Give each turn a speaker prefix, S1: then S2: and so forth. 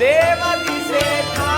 S1: देव दिसे था